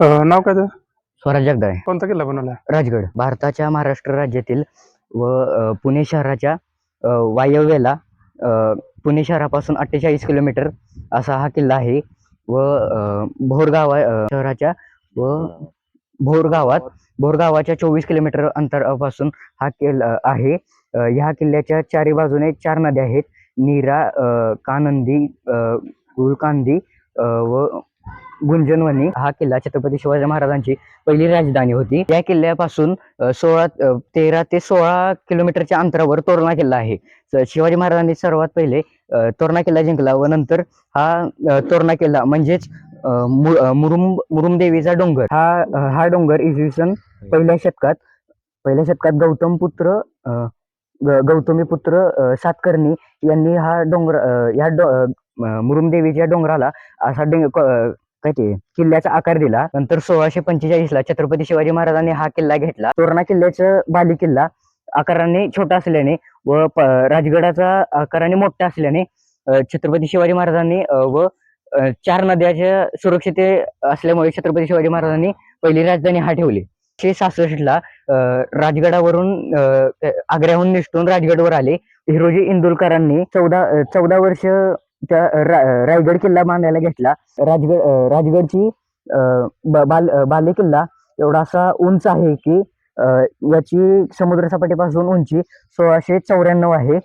अं, नाव काय त्याचं? स्वराज जगदाळे. कोणता किल्ला बनवला? राजगड भारताच्या महाराष्ट्र राज्यातील व अ, पुणे शहराच्या अ, वायव्येला अ, पुणे शहरापासून अठ्ठेचाळीस किलोमीटर असा हा किल्ला आहे. व अ, भोर गावा अ, शहराच्या व भोर गावात भोर गावाच्या चोवीस किलोमीटर अंतरापासून हा किल्ला आहे. अ, ह्या किल्ल्याच्या चारी बाजूने चार नद्या आहेत. नीरा अ, कानंदी अ, गुलकांदी अ, व गुंजनवणी. हा किल्ला छत्रपती शिवाजी महाराजांची पहिली राजधानी होती. या किल्ल्यापासून सोळा तेरा ते सोळा किलोमीटरच्या अंतरावर तोरणा किल्ला आहे. शिवाजी महाराजांनी सर्वात पहिले तोरणा किल्ला जिंकला व नंतर हा तोरणा किल्ला म्हणजेच मुरुम मुरुमदेवीचा डोंगर. हा हा डोंगर इसवी सन पहिल्या शतकात पहिल्या शतकात गौतम पुत्र ग- गौतमी पुत्र सातकर्णी यांनी हा डोंगर या डो- मुरुमदेवीच्या डोंगराला असा डोंग काय ते किल्ल्याचा आकार दिला. नंतर सोळाशे पंचेचाळीस ला छत्रपती शिवाजी महाराजांनी हा किल्ला घेतला. तोरणा किल्ल्याचा बाली किल्ला आकाराने छोटा असल्याने व राजगडाचा आकाराने मोठा असल्याने छत्रपती शिवाजी महाराजांनी व चार नद्याच्या सुरक्षिते असल्यामुळे छत्रपती शिवाजी महाराजांनी पहिली राजधानी हा ठेवली. एकशे सासष्ट ला राजगडावरून आग्र्याहून निष्ठून राजगडवर आले. हिरोजी इंदुलकरांनी चौदा चौदा वर्ष रायगड किल्ला बांधायला घेतला. राजगड राजगडची बाल बाले किल्ला एवढा असा उंच आहे की याची समुद्र सपाटीपासून उंची सोळाशे चौऱ्याण्णव आहे.